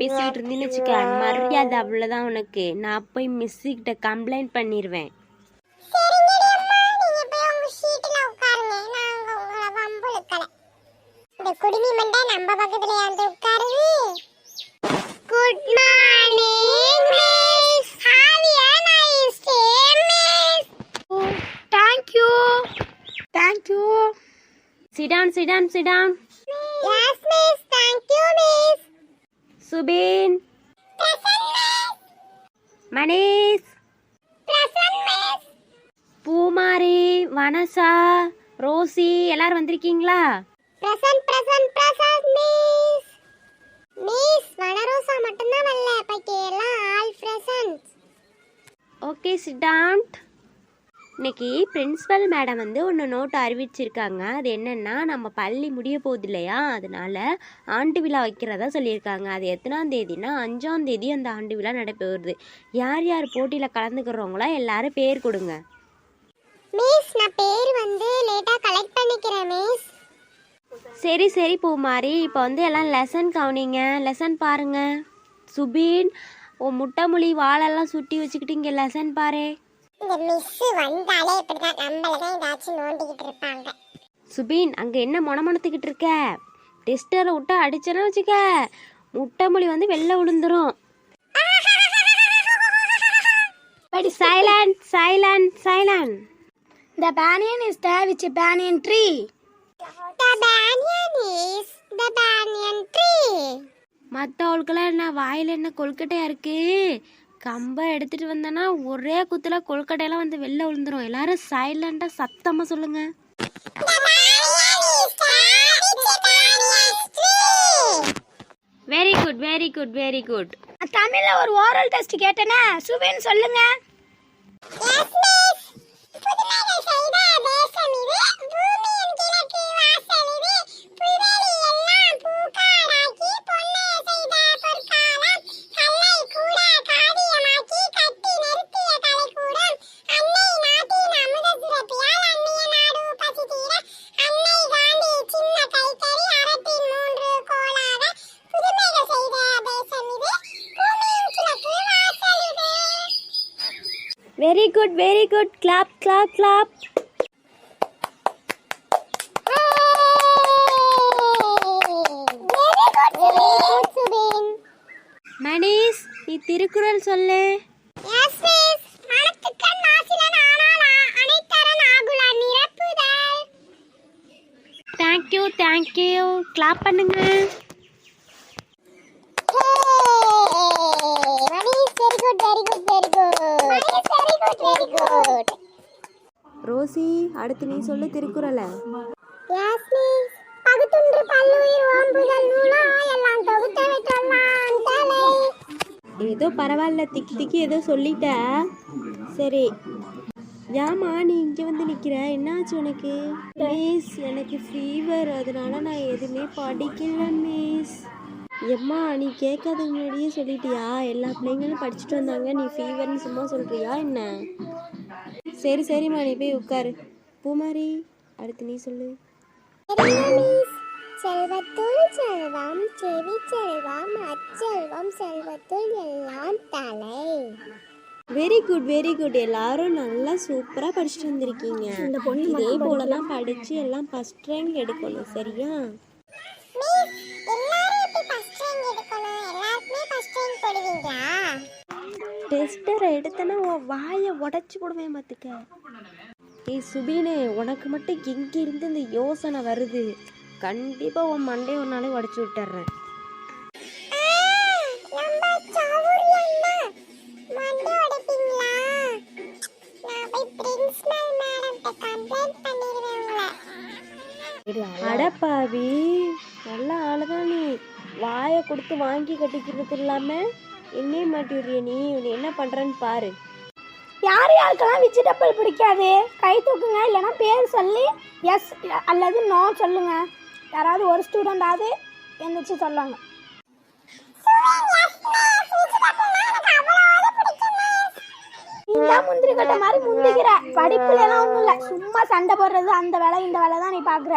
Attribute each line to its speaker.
Speaker 1: பேசிக்கிட்டு இருந்தீன்னு வச்சுக்க மரியாதை அவ்வளவுதான் உனக்கு. நான் போய் மிஸ் கிட்ட கம்ப்ளைண்ட் பண்ணிடுவேன்
Speaker 2: குடுமி மண்டை நம்ம பக்கத்துல வந்து உட்காருது? Good morning miss have a nice day miss
Speaker 1: thank you thank you sit down sit down sit down Subin. Manish Poomari வனசா Rousey எல்லாரும் வந்திருக்கீங்களா?
Speaker 2: பிரசன் பிரசன் பிரசன் மிஸ். மிஸ் வனரோசா மட்டும்தான் வரல. பாக்கி எல்லாம் ஆல் பிரசன்ட்
Speaker 1: ஓகே சிடாண்ட் இன்னைக்கு பிரின்சிபல் மேடம் வந்து ஒன்று நோட் அறிவிச்சிருக்காங்க. அது என்னன்னா நம்ம பள்ளி முடிய போகுது இல்லையா? அதனால ஆண்டு விழா வைக்கிறதா சொல்லியிருக்காங்க. அது எத்தனாம் தேதினா அஞ்சாம் தேதி அந்த ஆண்டு விழா நடைபெறுது. யார் யார் போட்டியில் கலந்துக்கிறவங்களோ எல்லாரும் பேர் கொடுங்க.
Speaker 2: மிஸ் நான் பேர் வந்து லேட்டா கலெக்ட் பண்ணிக்கிறேன் மிஸ்
Speaker 1: சரி சரி பூமாரி. இப்போ வந்து எல்லாம் லெசன் கவனிங்க. லெசன் பாருங்க. சுபீன் ஓ முட்டைமொழி வாழெல்லாம் சுட்டி வச்சுக்கிட்டு இங்கே லெசன் பாரு.
Speaker 2: இந்த மிஸ் வந்தாலே இப்படிதான். நம்மள தான் ஏதாச்சும் நோண்டிக்கிட்டு இருப்பாங்க.
Speaker 1: சுபீன் அங்கே என்ன முணமுணத்துக்கிட்டு இருக்க? டெஸ்டரை விட்டு அடிச்சேன்னா வச்சுக்க. முட்டைமொழி வந்து வெளில விழுந்துரும். Silent silent silent
Speaker 3: The banyan is there which a banyan tree.
Speaker 2: The banyan is the banyan tree.
Speaker 1: மற்றவளுக்கெல்லாம் என்ன வாயில் என்ன கொழுக்கட்டையா இருக்கு? கம்பை எடுத்துட்டு வந்தேன்னா ஒரே குத்துல கொழுக்கட்டையெல்லாம் வந்து வெளில விழுந்துரும். எல்லாரும் சைலண்டா சத்தமா சொல்லுங்க.
Speaker 2: The banyan is there which a banyan tree.
Speaker 1: Very good very good very good
Speaker 3: தமிழ்ல ஒரு ஓரல் டெஸ்ட் கேட்டேனே. சுபின் சொல்லுங்க.
Speaker 1: Very good very good clap clap clap Manish நீ திருக்குறள் சொல்லு. Thank you thank you clap பண்ணுங்க. ரோசி அடுத்து நீ சொல்லு திருக்குறளை. ஏதோ பரவாயில்ல திக்கி திக்கி ஏதோ சொல்லிட்ட. சரி. ஏம்மா நீ இங்கே வந்து நிற்கிற என்னாச்சு உனக்கு? மிஸ் எனக்கு ஃபீவர் அதனால நான் எதுவுமே படிக்கல மிஸ். எம்மா நீ கேட்காத முன்னாடியே சொல்லிட்டியா? எல்லா பிள்ளைங்களும் படிச்சுட்டு வந்தாங்க. நீ ஃபீவர்னு சும்மா சொல்றியா? என்ன? சரி சரிம்மா நீ போய் உட்காரு. பூமாரி அடுத்து நீ சொல்லு.
Speaker 2: செல்வத்துள் செல்வம் செவி செல்வம் அச்செல்வம் செல்வத்துள் எல்லாம் தலை.
Speaker 1: வெரி குட் வெரி குட் எல்லாரும் நல்லா சூப்பராக படிச்சுட்டு வந்திருக்கீங்க. இதே போல தான் படித்து எல்லாம் ஃபஸ்ட் ரேங்க் எடுக்கணும் சரியா? டெஸ்டரை எடுத்தனா உன் வாயை உடச்சி போடுவேன் பார்த்துக்க. ஏய் சுபீனு உனக்கு மட்டும் எங்கிருந்து இந்த யோசனை வருது. கண்டிப்பாக உன் மண்டே ஒரு நாளே உடச்சி விட்டுறேன். அடப்பாவி நல்ல ஆளுதான் நீ. வாயை கொடுத்து வாங்கி கட்டிக்கிறது இல்லாமல் என்னே மாட்டிடுறிய நீ? உன்னை என்ன பண்ணுறேன்னு பாரு.
Speaker 3: யார் யாருக்கெல்லாம் வெஜிடபிள் பிடிக்காது? கை தூக்குங்க இல்லைன்னா பேர் சொல்லி எஸ் அல்லது நோ சொல்லுங்க. யாராவது ஒரு ஸ்டூடெண்டாவது எந்திரிச்சு சொல்லுவாங்க. முந்திரி கட்ட மாதிரி முந்திக்கிற. படிப்புல எல்லாம் ஒண்ணும் இல்ல. சும்மா சண்டை போடுறது அந்த வேலை இந்த வேலை தான் நீ பாக்குற.